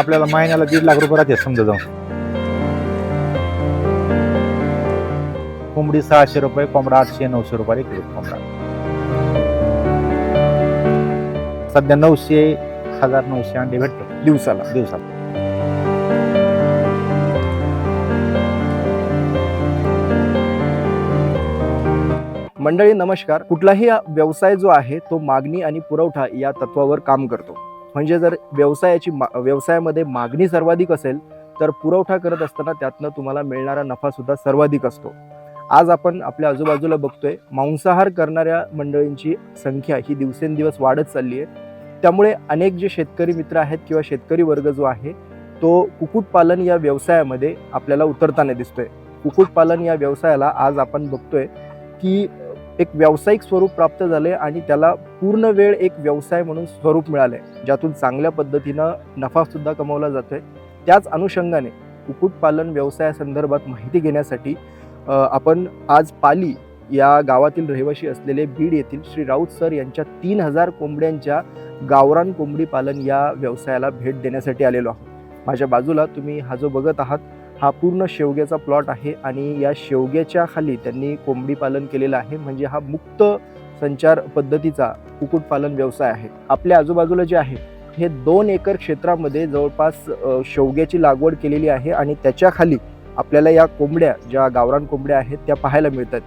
आपल्याला महिन्याला दीड लाख रुपये राहते समजा जाऊन. कोंबडी सहाशे रुपये कोंबडा आठशे नऊशे रुपये किलो कोंबडा. सध्या नऊशे हजार नऊशे अंडे भेटतात. दिवसाला. दिवसात मंडळी नमस्कार. कुठलाही व्यवसाय जो आहे तो मागणी आणि पुरवठा या तत्वावर काम करतो. म्हणजे जर व्यवसायाची मा- व्यवसायामध्ये मागणी सर्वाधिक असेल तर पुरवठा करत असताना त्यातनं तुम्हाला मिळणारा नफासुद्धा सर्वाधिक असतो. आज आपण आपल्या आजूबाजूला बघतोय मांसाहार करणाऱ्या मंडळींची संख्या ही दिवसेंदिवस वाढत चालली आहे त्यामुळे अनेक जे शेतकरी मित्र आहेत किंवा शेतकरी वर्ग जो आहे तो कुक्कुटपालन या व्यवसायामध्ये आपल्याला उतरताना दिसतोय. कुक्कुटपालन या व्यवसायाला आज आपण बघतोय की एक व्यावसायिक स्वरूप प्राप्त झाले आणि त्याला पूर्ण वेळ एक व्यवसाय म्हणून स्वरूप मिळाले ज्यातून चांगल्या पद्धतीनं नफासुद्धा कमवला कमवला जातोय. त्याच अनुषंगाने कुक्कुटपालन व्यवसायासंदर्भात माहिती घेण्यासाठी आपण आज पाली या गावातील रहिवासी असलेले बीड येथील श्री राऊत सर यांच्या तीन हजार कोंबड्यांच्या गावरान कोंबडी पालन या व्यवसायाला भेट देण्यासाठी आलेलो आहोत. माझ्या बाजूला तुम्ही हा जो बघत आहात हा पूर्ण शेवग्याचा प्लॉट आहे आणि या शेवग्याच्या खाली त्यांनी कोंबडी पालन केलेलं आहे. म्हणजे हा मुक्त संचार पद्धतीचा कुक्कुटपालन व्यवसाय आहे. आपल्या आजूबाजूला जे आहे हे दोन एकर क्षेत्रामध्ये जवळपास शेवग्याची लागवड केलेली आहे आणि त्याच्याखाली आपल्याला या कोंबड्या ज्या गावरान कोंबड्या आहेत त्या पाहायला मिळतात.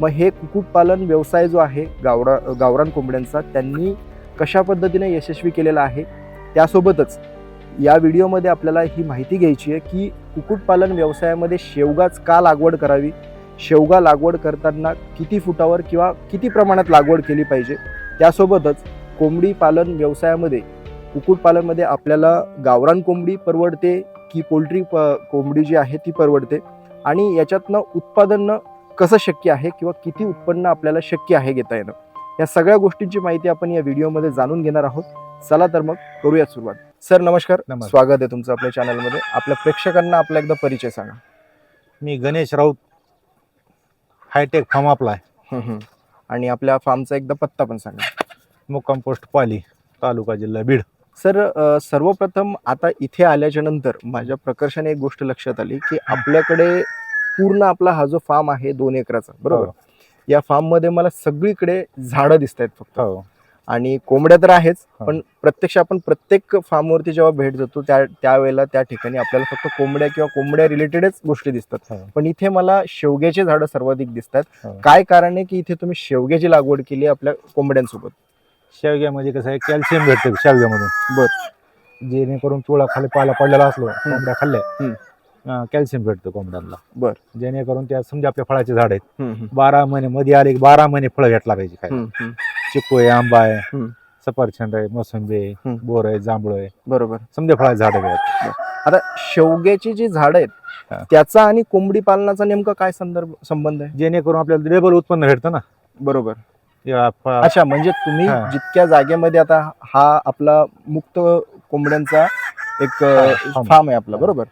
मग हे कुक्कुटपालन व्यवसाय जो आहे गावरा गावरान कोंबड्यांचा त्यांनी कशा पद्धतीने यशस्वी केलेला आहे त्यासोबतच या व्हिडिओमध्ये आपल्याला ही माहिती घ्यायची आहे की कुक्कुटपालन व्यवसायामध्ये शेवगाच का लागवड करावी? शेवगा लागवड करताना किती फुटावर किंवा किती प्रमाणात लागवड केली पाहिजे? त्यासोबतच कोंबडी पालन व्यवसायामध्ये कुक्कुटपालनमध्ये आपल्याला गावरान कोंबडी परवडते की पोल्ट्री प कोंबडी जी आहे ती परवडते आणि याच्यातनं उत्पादन कसं शक्य आहे किंवा किती उत्पन्न आपल्याला शक्य आहे घेता येणं? या सगळ्या गोष्टींची माहिती आपण या व्हिडिओमध्ये जाणून घेणार आहोत. चला तर मग करूयात सुरुवात. सर नमस्कार. नमस्कार. स्वागत आहे तुमचं आपल्या चॅनलमध्ये आपल्या प्रेक्षकांना आपला एकदा परिचय सांगा. मी Ganesh Raut hi tech farm आपला आहे. आणि आपल्या फार्मचा एकदा पत्ता पण सांगा. मुक्काम पोस्ट पाली तालुका जिल्हा बीड. सर अ, सर्वप्रथम आता इथे आल्याच्यानंतर माझ्या प्रकर्षाने एक गोष्ट लक्षात आली की आपल्याकडे पूर्ण आपला हा जो फार्म आहे दोन एकराचा बरोबर? हो. या फार्ममध्ये मला सगळीकडे झाडं दिसत आहेत फक्त. हो. आणि कोंबड्या तर आहेच. पण प्रत्यक्ष आपण प्रत्येक फार्मवरती जेव्हा भेट देतो त्या त्यावेळेला त्या ठिकाणी आपल्याला फक्त कोंबड्या किंवा कोंबड्या रिलेटेडच गोष्टी दिसतात. पण इथे मला शेवग्याची झाडं सर्वाधिक दिसतात. काय कारण आहे की इथे तुम्ही शेवग्याची लागवड केली आपल्या कोंबड्यांसोबत? शेवग्यामध्ये कसं आहे कॅल्शियम भेटतं शेवग्यामधून. बर. जेणेकरून चुळा खाली पाला पडलेला असलो कोंबड्या खाल्ल्या कॅल्शियम भेटतं कोंबड्यांना. बर. जेणेकरून त्या समजा आपल्या फळाचे झाड आहेत बारा महिने मध्ये आले की बारा महिने फळं भेटला पाहिजे काय चिक्कू आहे आंबा आहे हम्म. सफरचंद आहे मोसंबी आहे हम्म. बोर आहे जांभूळ आहे बरोबर समजा फळाचे झाड आहेत आता शेवग्याची जी झाड हा. आहेत त्याचा आणि कोंबडी पालनाचा नेमका काय संदर्भ संबंध आहे जेणेकरून आपल्याला डबल उत्पन्न भेटतं ना बरोबर या अच्छा म्हणजे तुम्ही हा. जितक्या जागेमध्ये आता हा आपला मुक्त कोंबड्यांचा एक हा. फार्म आहे आपला बरोबर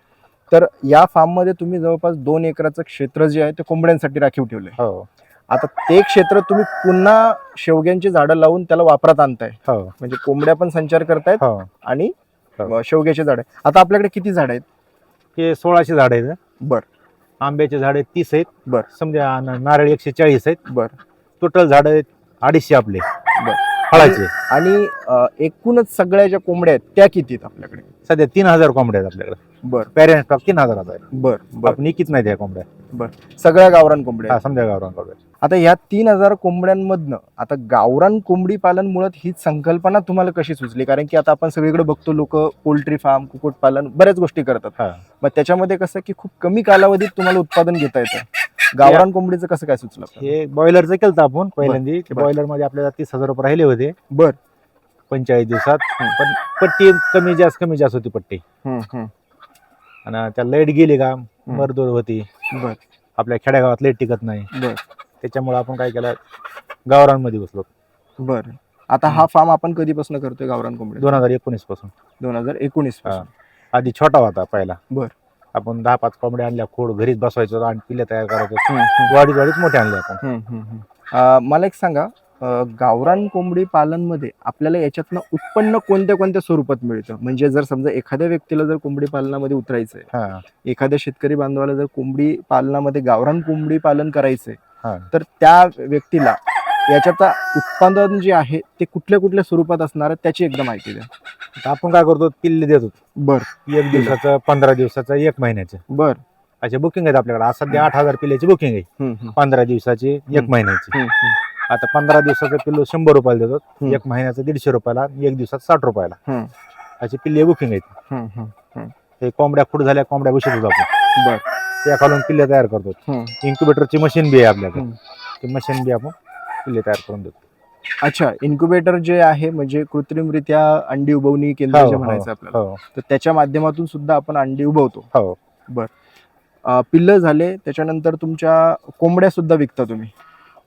तर या फार्ममध्ये तुम्ही जवळपास दोन एकराचं क्षेत्र जे आहे ते कोंबड्यांसाठी राखीव ठेवलंय हो आता ते क्षेत्र तुम्ही पुन्हा शेवग्यांची झाडं लावून त्याला वापरात आणताय. हो. म्हणजे कोंबड्या पण संचार करतायत हो. आणि हो. अं, शेवग्याची झाड. आता आपल्याकडे किती झाड आहेत? हे सोळाशे झाड आहेत. बर. आंब्याचे झाड तीस आहेत. बर. समजा न- नारळ एकशे चाळीस आहेत. बर. टोटल झाड आहेत अडीचशे आपले. बर. फळाचे. आणि अं, एकूणच सगळ्या ज्या कोंबड्या आहेत त्या किती आहेत आपल्याकडे? सध्या तीन हजार कोंबड्या आहेत आपल्याकडे. बर. पॅरेंट स्टॉक तीन हजार आहे. बर बर. आपण इकीच नाही त्या कोंबड्या. सगळ्या गावरान कोंबड्या हा. समजा गावरान कोंबड्या. आता ह्या तीन हजार कोंबड्यांमधनं आता गावरान कोंबडी पालन मुळात ही संकल्पना तुम्हाला कशी सुचली? कारण की आता आपण सगळीकडे बघतो लोक पोल्ट्री फार्म कुक्कुटपालन बऱ्याच गोष्टी करतात. मग त्याच्यामध्ये कसं की खूप कमी कालावधीत तुम्हाला उत्पादन घेता येतं. गावरान कोंबडीचं कसं काय सुचलं? हे बॉयलरचं केलं आपण पहिल्यांदा. बॉयलरमध्ये आपल्याला तीस हजार रुपये राहिले होते. बर. पंचेचाळीस दिवसात. पण पट्टी कमी जास्त कमी जास्त होती पट्टी. आणि त्या लाइट गेली का? मरदोड होती. बर. आपल्या खेड्यागावात लाइट टिकत नाही. बर. त्याच्यामुळे आपण काय केलं गावरांमध्ये बसलो. बर. आता हा फार्म आपण कधीपासून करतोय गावरान कोंबडी दोन हजार एकोणीसपासून. दोन हजार एकोणीस हा. आधी छोटा होता पहिला. बर. आपण दहा पाच कोंबड्या आणल्या खोड घरीच बसवायचो आणि पिल्ले तयार करायचो. वाढीत वाढीत मोठे आणले आपण. मला एक सांगा अं, गावरान कोंबडी पालनमध्ये आपल्याला याच्यातनं उत्पन्न कोणत्या कोणत्या स्वरूपात मिळतं? म्हणजे जर समजा एखाद्या व्यक्तीला जर कोंबडी पालनामध्ये उतरायचंय हा. एखाद्या शेतकरी बांधवाला जर कोंबडी पालनामध्ये गावरान कोंबडी पालन करायचंय तर त्या व्यक्तीला याच्याचा उत्पादन जे आहे ते कुठल्या कुठल्या स्वरूपात असणार आहे त्याची एकदा माहिती द्या. आता आपण काय करतो? पिल्ले देतो बर. एक दिवसाचं पंधरा दिवसाचं एक महिन्याचं. बर. असे बुकिंग आहेत आपल्याकडे. आज सध्या आठ हजार पिल्ल्याची बुकिंग आहे. पंधरा दिवसाची एक. महिन्याची. आता पंधरा दिवसाचं पिल्लू शंभर रुपयाला देतो. एक महिन्याचं दीडशे रुपयाला एक दिवसात साठ रुपयाला. अशी पिल्ले बुकिंग आहेत. हे कोंबड्या फूट झाल्या कोंबड्या बसत होतो आपण. बर. त्या खालून पिल्ले तयार करतो. इन्क्युबेटरची मशीन बी आहे आपल्याकडे. ती मशीन बी आपण पिल्ले तयार करून देतो. अच्छा इन्क्युबेटर जे आहे म्हणजे कृत्रिमरित्या अंडी उबवणी केंद्र हो, जे हो, म्हणायचं आपल्याला. हो. तर त्याच्या माध्यमातून सुद्धा आपण अंडी उबवतो. हो. अं, पिल्लं झाले त्याच्यानंतर तुमच्या कोंबड्या सुद्धा विकता तुम्ही?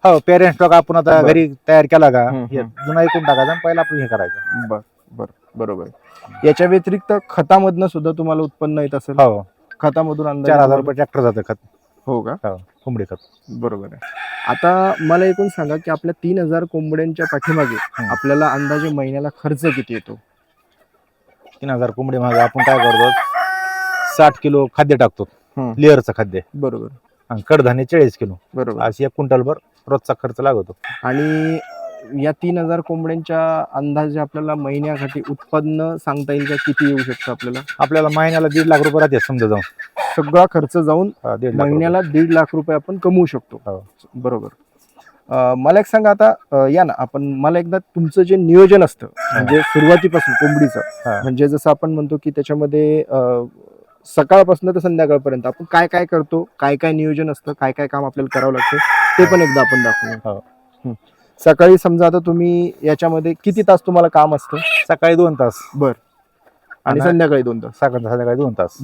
हो पेरेंट स्टॉक आपण आता बर. घरी तयार केला का? हे. जुना ऐकून टाकायचा आणि पहिला आपण हे करायचं. बर बर बरोबर. याच्या व्यतिरिक्त खतामधनं सुद्धा तुम्हाला उत्पन्न येत असेल? हो. खतामधून अंदाजे चार हजार रुपये ट्रॅक्टर जातं खत. हो का? हो कोंबडी खत. बरोबर आहे. आता मला एकूण सांगा की आपल्या तीन हजार कोंबड्यांच्या पाठीमागे हम्म. आपल्याला अंदाजे महिन्याला खर्च किती येतो? तीन हजार कोंबडी मागे आपण काय करतो? साठ किलो खाद्य टाकतो. हम्म. लेअरचं खाद्य. बरोबर. आणि कडधान्य चाळीस किलो. बरोबर. अशी एक क्विंटलभर रोजचा खर्च लागतो. आणि या तीन हजार कोंबड्यांच्या अंदाजे आपल्याला महिन्यासाठी उत्पन्न सांगता येईल का किती येऊ शकतं आपल्याला आपल्याला महिन्याला दीड लाख रुपये राहते समजा जाऊन सगळा खर्च जाऊन हा, दीड लाख रुपये. महिन्याला दीड लाख रुपये आपण कमवू शकतो हो. बरोबर अं, मला एक सांगा आता अं, या ना आपण मला एकदा तुमचं जे नियोजन असतं म्हणजे सुरुवातीपासून कोंबडीचं. म्हणजे जसं आपण म्हणतो की त्याच्यामध्ये अं, सकाळपासून तर संध्याकाळपर्यंत आपण काय काय करतो काय काय नियोजन असतं काय काय काम आपल्याला करावं लागतं ते पण एकदा आपण दाखवूया हो. हं. सकाळी समजा आता तुम्ही याच्यामध्ये किती तास तुम्हाला काम असतं? सकाळी दोन तास. आणि आणि- संध्याकाळी दोन तास. सकाळ संध्याकाळी दोन तास.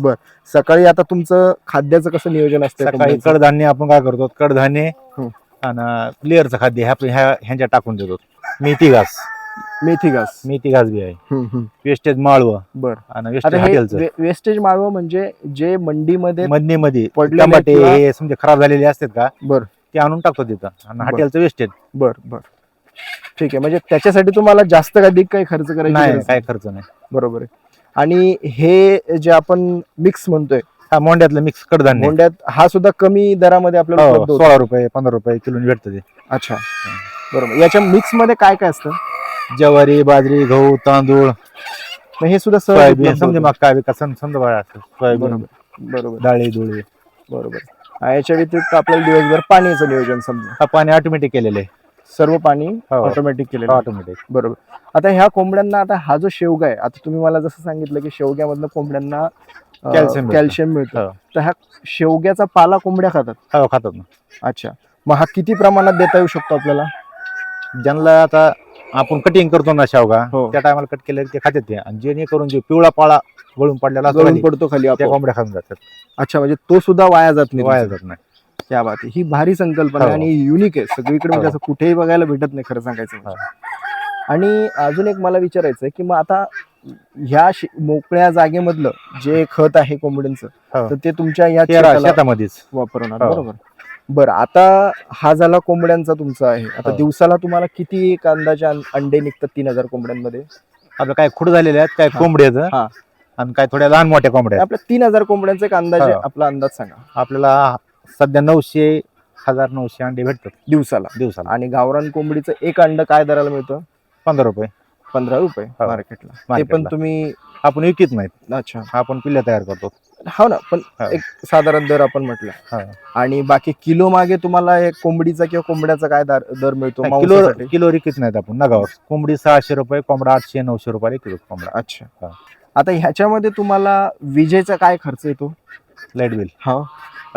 सकाळी आता तुमचं खाद्याचं कसं नियोजन असतं सकाळी? कडधान्य आपण काय करतो? कडधान्य हं. आणि लेअरचं खाद्य ह्या ह्यांच्या टाकून देतो. मेथी घास. मेथी घास. मेथी घास बी आहे. वेस्टेज माळव. बर. आणि आता वेस्टेज हे हॉटेलचं. वे- वेस्टेज माळवं म्हणजे जे मंडीमध्ये मधने मध्ये पडलेले टमाटे किंवा- हे समजा खराब झालेले असतात का? बर. ते आणून टाकतो तिथं. आणि हॉटेलचं वेस्टेज बर बर. ठीक आहे. म्हणजे त्याच्यासाठी तुम्हाला जास्त अधिक काही खर्च करायची नाही काय खर्च नाही. बरोबर आहे. आणि हे जे आपण मिक्स म्हणतोय हा मोंड्यातलं मिक्स कडधान्य. मोंड्यात हा सुद्धा कमी दरामध्ये आपल्याला हो, उपलब्ध होतो. सोळा रुपये पंधरा रुपये किलो भेटतं ते. अच्छा. बरोबर. याच्या मिक्समध्ये काय काय असतं? ज्वारी बाजरी गहू तांदूळ. मग हे सुद्धा सहज सोयाबीन उपलब्ध समजा होतं. मग काय विकास समजा असं सोयाबीन बरोबर. बरोबर. डाळी दुळी बरोबर. याच्या व्यतिरिक्त आपल्याला दिवसभर पाण्याचं नियोजन समजा हा पाणी ऑटोमॅटिक केलेलं आहे. सर्व पाणी हो. ऑटोमॅटिक केलेलं आहे. ऑटोमॅटिक बरोबर. आता ह्या कोंबड्यांना आता हा जो शेवगा आहे आता तुम्ही मला जसं सांगितलं की शेवग्यामधनं कोंबड्यांना अं, कॅल्शियम मिळतं. कॅल्शियम मिळतं. हो. तर ह्या शेवग्याचा पाला कोंबड्या खातात? हो खातात ना. अच्छा. मग हा किती प्रमाणात देता येऊ शकतो आपल्याला? ज्यांना आता आपण कटिंग करतो ना शेवगा हो. त्या टायमाला कट केले ते खातात ते आणि जेणेकरून जे पिवळा पाळा गळून पडलेला असतो गळून खाली, पडतो खाली त्या आपोआप. कोंबड्या खाऊन जातात अच्छा म्हणजे तो सुद्धा वाया जात नाही वाया. जात नाही क्या बात आहे ही भारी संकल्पना आहे हो. आणि युनिक आहे सगळीकडे म्हणजे हो. असं कुठेही बघायला भेटत नाही खरं सांगायचं म्हणजे. आणि अजून एक मला विचारायचं आहे की मग आता ह्या शे- मोकळ्या जागेमधलं जे खत आहे कोंबड्यांचं हो. तर ते तुमच्या या शेताला शेतामध्येच वापरणार हो. बरोबर बरं आता हा झाला कोंबड्यांचा तुमचा आहे. आता हो. दिवसाला तुम्हाला किती एक अंदाजे अं- अंडे निघतात तीन हजार कोंबड्यांमध्ये? आता काय खुड झालेले आहेत काय हा. कोंबडी हा. आणि काय थोड्या लहान मोठ्या कोंबड्या आहेत. आपल्या तीन हजार कोंबड्यांचा एक अंदाजे हो. आपला अंदाज सांगा. आपल्याला सध्या नऊशे हजार नऊशे अंडे भेटतात. दिवसाला. दिवसाला. आणि गावरान कोंबडीचं एक अंड काय दराला मिळतं? पंधरा रुपये. पंधरा रुपये हो. मार्केटला. ते पण मार्केटला. तुम्ही आपण विकत नाहीत. अच्छा. आपण पिल्ल्या तयार करतो. हो ना पण हो. एक साधारण दर आपण म्हटलं. हा. आणि बाकी किलो मागे तुम्हाला एक कोंबडीचा किंवा कोंबड्याचा काय दर दर मिळतो किलो मांसासाठी? किलो विकत नाहीत आपण नगावर. कोंबडी सहाशे रुपये कोंबडा आठशे नऊशे रुपये किलो कोंबडा. अच्छा. हा. आता ह्याच्यामध्ये तुम्हाला विजेचा काय खर्च येतो? Light bill. हा.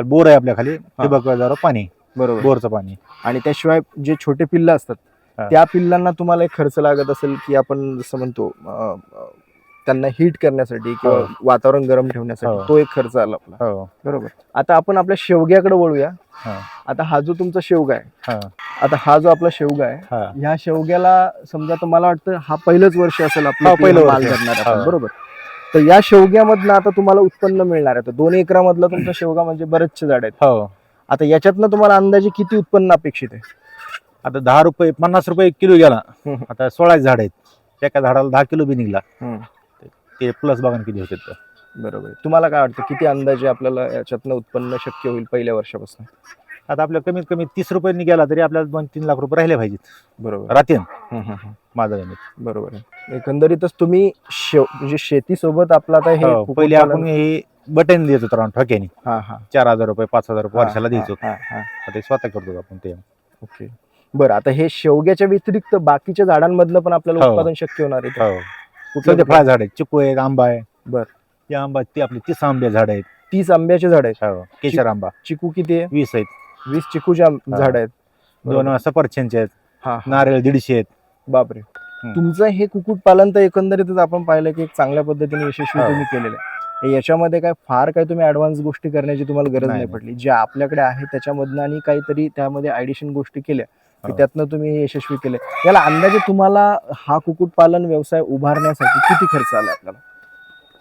बोर आहे आपल्या खाली ठिबक व्याजावर पाणी. बरोबर. बोरचं पाणी. आणि त्याशिवाय जे छोटे पिल्लं असतात हा. त्या पिल्लांना तुम्हाला एक खर्च लागत असेल की आपण जसं म्हणतो अं, अं, त्यांना हीट करण्यासाठी किंवा हो. वातावरण गरम ठेवण्यासाठी हो. तो एक खर्च आला आपला. हो. बरोबर. आता आपण आपल्या शेवग्याकडे वळूया. आता हा जो तुमचा शेवगा आहे हा. आता हा जो आपला शेवगा आहे ह्या शेवग्याला समजा तर मला वाटतं हा पहिलंच वर्ष असेल आपलं पहिलं माल हो. बरोबर. तर या शेवग्यामधनं आता तुम्हाला उत्पन्न मिळणार आहे. तर दोन एकरामधला तुमचा शेवगा म्हणजे बरेचसे झाड आहेत. आता याच्यातनं तुम्हाला अंदाजे किती उत्पन्न अपेक्षित आहे? आता दहा रुपये पन्नास रुपये एक किलो गेला. आता सोळा झाड आहेत. एका झाडाला दहा किलो बी निघला. ते प्लस बघा ना किती होते तर. बरोबर. तुम्हाला काय वाटतं किती अंदाजे आपल्याला याच्यातनं उत्पन्न शक्य होईल पहिल्या वर्षापासून? आता आपल्या कमीत कमी तीस रुपयांनी गेला तरी आपल्याला दोन तीन लाख रुपये राहिले पाहिजेत. बरोबर. राहते. माझा गणित बरोबर आहे. एकंदरीतच तुम्ही शेव म्हणजे शेतीसोबत आपलं आता हे हो, पहिले कुक्कुटपालन- आपण हे बटन देत होतो राहून ठोक्याने. हा हा. चार हजार रुपये पाच हजार रुपये वर्षाला द्यायचो. हा, हा. आता ते स्वतः करतो आपण ते. ओके. बरं आता हे शेवग्याच्या व्यतिरिक्त बाकीच्या झाडांमधलं पण आपल्याला हो. उत्पादन शक्य होणार आहे. हो. कुठलं फळ झाड आहेत चिकू आहेत आंबा आहे. बर. ते आंबा ते आपले तीस आंबे झाड आहेत. तीस आंब्याचे झाड आहेत? हो, केशर आंबा. चिकू किती आहे? वीस आहेत. वीस चिकूचे आंब- हा. झाड आहेत. दोन सफरचंदचे आहेत. हा हा. नारळ दीडशे आहेत. बापरे. तुमचं हे कुक्कुटपालन तर एकंदरीतच आपण पाहिलं की एक चांगल्या पद्धतीने यशस्वी हो. तुम्ही केलेलं आहे. याच्यामध्ये काय फार काही तुम्ही ऍडव्हान्स गोष्टी करण्याची तुम्हाला गरज नाही, नाही नाही. पडली. जे आपल्याकडे आहे त्याच्यामधनं आणि काहीतरी त्यामध्ये ऍडिशन गोष्टी केल्या. की. त्यातनं तुम्ही हे यशस्वी केले याला अंदाजे तुम्हाला हा कुक्कुटपालन व्यवसाय उभारण्यासाठी किती खर्च आला आपल्याला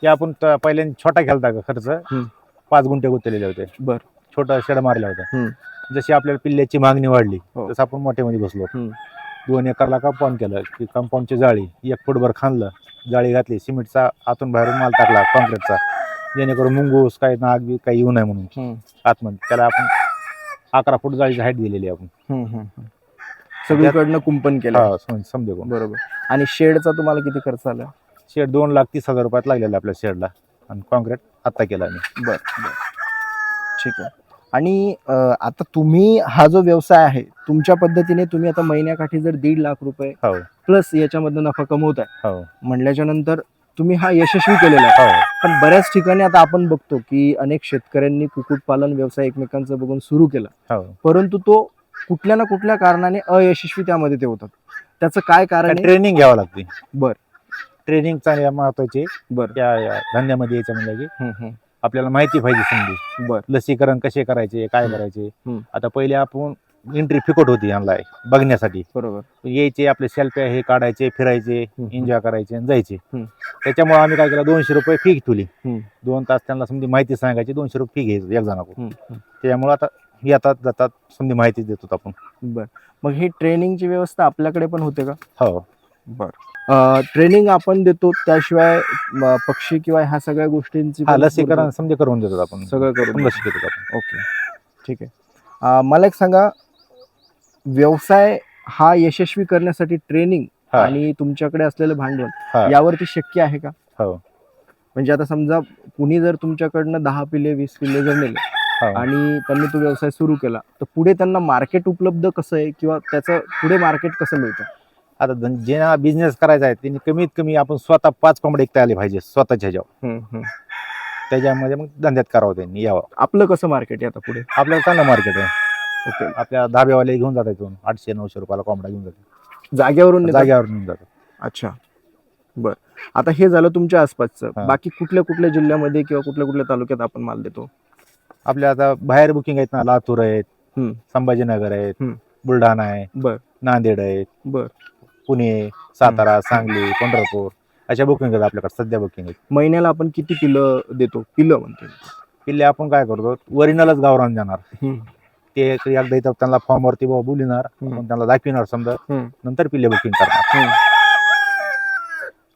ते आपण त- पहिल्यांदा छोटा केलता का खर्च हम्म. पाच गुंठे गुंतलेले होते बर. छोटा शेड मारला हम्म. होता जशी आपल्याला पिल्ल्याची मागणी वाढली हो. तसं आपण मोठ्यामध्ये बसलो हम्म. दोन एकरला कंपाऊंड केलं की कंपाऊंडची जाळी एक फुटभर खाणलं जाळी घातली सिमेंटचा आतून बाहेरून माल टाकला कॉन्क्रीटचा जेणेकरून मुंगूस काही नाग बी काही येऊ नये म्हणून हम्म. आतमध्ये त्याला आपण अकरा फूट जाळीची हाईट दिलेली आहे आपण हम्म, हम्म, हम्म. सगळीकडनं कुंपन केलं. हा, सम- समजे बरोबर. आणि शेडचा तुम्हाला किती खर्च आला? शेड दोन लाख तीस हजार रुपयात लागलेला आपल्या शेडला. आणि कॉन्क्रीट आत्ता केला आम्ही. बर बर. ठीक आहे. आणि आता तुम्ही हा जो व्यवसाय आहे तुमच्या पद्धतीने तुम्ही आता महिन्याकाठी जर दीड लाख रुपये हो. प्लस याच्यामधनं नफा कमवताय हो. म्हणल्याच्या नंतर तुम्ही हा यशस्वी केलेला आहे. हो. पण बऱ्याच ठिकाणी आता आपण बघतो की अनेक शेतकऱ्यांनी कुक्कुटपालन व्यवसाय एकमेकांचं बघून सुरू केला. हो. परंतु तो कुठल्या ना कुठल्या कारणाने अयशस्वी त्यामध्ये ते होतात त्याचं काय कारण आहे ट्रेनिंग घ्यावं लागते बर. ट्रेनिंग चांगली महत्वाची बर त्या या धंद्यामध्ये यायचं म्हणजे की हम्म, हम्म. आपल्याला माहिती पाहिजे समजी बर लसीकरण कसे करायचे काय हम्म. करायचे हम्म. आता पहिले आपण एंट्री फिकट होती यांना बघण्यासाठी बरोबर यायचे आपले सेल्फ्या हे काढायचे फिरायचे हम्म. एन्जॉय करायचे आणि जायचे हम्म. त्याच्यामुळे आम्ही काय केलं दोनशे रुपये फी ठेवली हम्म. दोन तास त्यांना समजी माहिती सांगायची दोनशे रुपये फी घ्यायची एक जणाकडून हम्म, हम्म. त्याच्यामुळे आता येतात जातात समजी माहिती देतो आपण. बर. मग ही ट्रेनिंगची व्यवस्था आपल्याकडे पण होते का? हो. बर. ट्रेनिंग आपण देतो त्याशिवाय म, पक्षी किंवा ह्या सगळ्या गोष्टींची हा पण लसीकरण समजे करून देतात आपण. सगळं करून लसी देतात. आपण. ओके. ठीक आहे. अं, मला एक सांगा व्यवसाय हा यशस्वी करण्यासाठी ट्रेनिंग हा. आणि तुमच्याकडे असलेलं भांडवल हा. यावरती शक्य आहे का? हो. म्हणजे आता समजा कुणी जर तुमच्याकडनं दहा पिल्ले वीस पिल्ले जर नेले आणि त्यांनी तो व्यवसाय सुरू केला. तर पुढे त्यांना मार्केट उपलब्ध कसं आहे किंवा त्याचं पुढे मार्केट कसं मिळतं? आता ज्यांना बिझनेस करायचा आहे त्यांनी कमीत कमी आपण स्वतः पाच कोंबडे विकता आले पाहिजे स्वतःच्या ह्याच्यावर. त्याच्यामध्ये मग धंद्यात करावं त्यांनी यावं. आपलं कसं मार्केट आहे आता पुढे? आपल्याला चांगलं मार्केट आहे. ओके. आपल्या धाब्यावाले घेऊन जातात इथून आठशे नऊशे रुपयाला कोंबडा घेऊन जातात. जागेवरून नेतात? जाग्यावर नेऊन जातात. अच्छा. बर. आता हे झालं तुमच्या आसपासचं. बाकी कुठल्या कुठल्या जिल्ह्यामध्ये किंवा कुठल्या कुठल्या तालुक्यात आपण माल देतो? आपल्या आता बाहेर बुकिंग आहेत ना लातूर आहेत हम्म. संभाजीनगर आहेत हम्म. बुलढाणा आहे बर. नांदेड आहेत बर. पुणे सातारा सांगली पंढरपूर अशा बुकिंग आहेत आपल्याकडे सध्या बुकिंग आहेत. महिन्याला आपण किती पिलं देतो? पिलं म्हणते. किल्ले आपण काय करतो? ओरिजिनलच गावरान जाणार. ते एक- एकदा इथं त्यांना फॉर्मवरती बाबा बोलिणार हम्म. आपण त्यांना दाखविणार समजा. हम्म. नंतर पिल्ले बुकिंग करणार.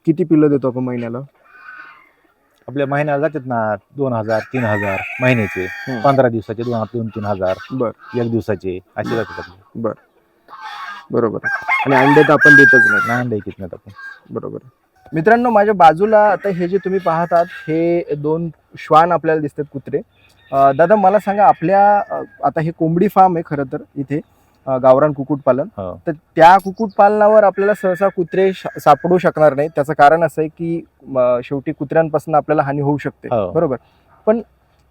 किती पिलं देतो आपण महिन्याला? आपल्या महिन्याला जातात ना दोन हजार तीन हजार महिन्याचे. हम्म. पंधरा दिवसाचे दोन दोन तीन हजार. बर. एक दिवसाचे असे जातात आपले. बर. बरोबर. आणि अंडे तर आपण देतच नाही. लहान द्यायचे नाहीत आपण. बरोबर. मित्रांनो माझ्या बाजूला आता हे जे तुम्ही पाहत आहात हे दोन श्वान आपल्याला दिसतात कुत्रे. अं, दादा मला सांगा आपल्या अं, आता हे कोंबडी फार्म आहे खरं तर इथे. गावरान कुक्कुटपालन. हो. तर त्या कुक्कुटपालनावर आपल्याला सहसा कुत्रे श- सापडू शकणार नाही त्याचं कारण असं आहे की म, शेवटी कुत्र्यांपासून आपल्याला हानी होऊ शकते. हो. बरोबर? पण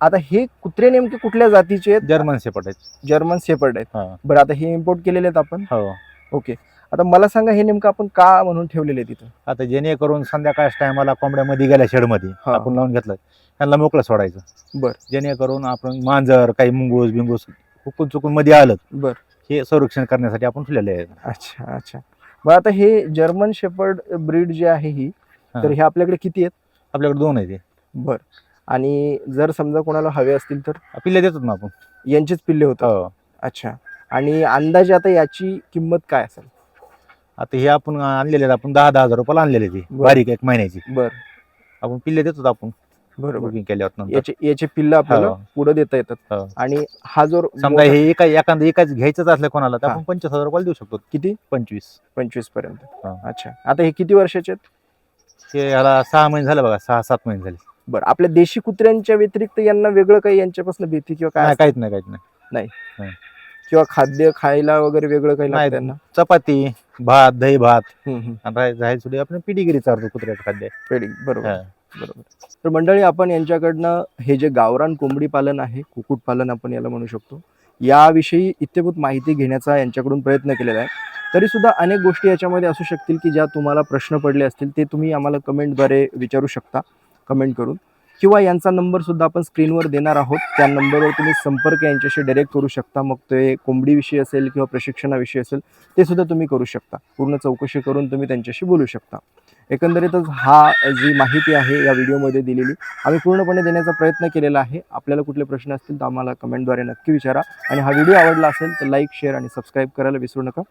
आता हे कुत्रे नेमके कुठल्या जातीचे आहेत? जर्मन शेपट आहेत. जर्मन शेपर्ड आहेत. हो. बरं आता हे इम्पोर्ट केलेले आहेत आपण? हो. ओके. आता मला सांगा हे नेमकं आपण का म्हणून ठेवलेले आहे तिथं आता जेणेकरून संध्याकाळच्या टायमाला कोंबड्यामध्ये गेल्या शेडमध्ये हा. आपण लावून घेतलं त्यांना मोकळं सोडायचं. बर. जेणेकरून आपण मांजर काही मुंगूस बिंगूस हुकून चुकून मध्ये आलं. बर. हे संरक्षण करण्यासाठी आपण ठेवलेले आहे अच्छा अच्छा. मग आता हे जर्मन शेपर्ड ब्रीड जे आहे ही तर हा. हे आपल्याकडे किती आहेत? आपल्याकडे दोन आहे ते बर. आणि जर समजा कोणाला हवे असतील तर? पिल्ले देतात ना आपण. यांचेच पिल्ले होतात. हो. अच्छा. आणि अंदाजे आता याची किंमत काय असेल? आता हे आपण आणलेले आहेत, आपण दहा दहा हजार रुपयाला आणलेले ते बरं. बारीक एक महिन्याची. बर. आपण पिल्ले देतो आपण. बरोबर बुकिंग केल्यावर नंतर याचे याचे पिल्ल आपल्याला हो. पुढे देता येतात हो. आणि हा जो समजा मोठा- हे एका एखादं एकाच घ्यायचंच असलं कोणाला तर हा. आपण पंचवीस हजार रुपयाला देऊ शकतो किती पंचवीस पंचवीसपर्यंत हा. अच्छा आता हे किती वर्षाचे आहेत हे ह्याला सहा महिने झाले बघा सहा सात महिने झाले बरं आपल्या देशी कुत्र्यांच्या व्यतिरिक्त यांना वेगळं काही यांच्यापासून भीती किंवा काय नाही असतं? काहीच नाही काहीच नाही किंवा खाद्य खायला वगैरे वेगळं काही नाही. त्यांना चपाती भात दही भात हम्म, हम्म. राहायचं सोडून आपण पिढीगिरी चारतो कुत्र्याचं खाद्य पेडी बरोबर हा. बरोबर. तर मंडळी आपण यांच्याकडनं हे जे गावरान कोंबडी पालन आहे कुक्कुटपालन आपण याला म्हणू शकतो याविषयी इत्यभूत माहिती घेण्याचा यांच्याकडून प्रयत्न केलेला आहे. तरी सुद्धा अनेक गोष्टी याच्यामध्ये असू शकतील की ज्या तुम्हाला प्रश्न पडले असतील ते तुम्ही आम्हाला कमेंटद्वारे विचारू शकता कमेंट करून. किंवा यांचा नंबरसुद्धा आपण स्क्रीनवर देणार आहोत. त्या नंबरवर तुम्ही संपर्क यांच्याशी डायरेक्ट करू शकता. मग ते कोंबडीविषयी असेल किंवा प्रशिक्षणाविषयी असेल ते सुद्धा तुम्ही करू शकता. पूर्ण चौकशी करून तुम्ही त्यांच्याशी बोलू शकता. एकंदरीतच हा जी माहिती आहे या व्हिडिओमध्ये दिलेली आम्ही पूर्णपणे देण्याचा प्रयत्न केलेला आहे. आपल्याला कुठले प्रश्न असतील तर आम्हाला कमेंटद्वारे नक्की विचारा. आणि हा व्हिडिओ आवडला असेल तर लाईक शेअर आणि सबस्क्राईब करायला विसरू नका.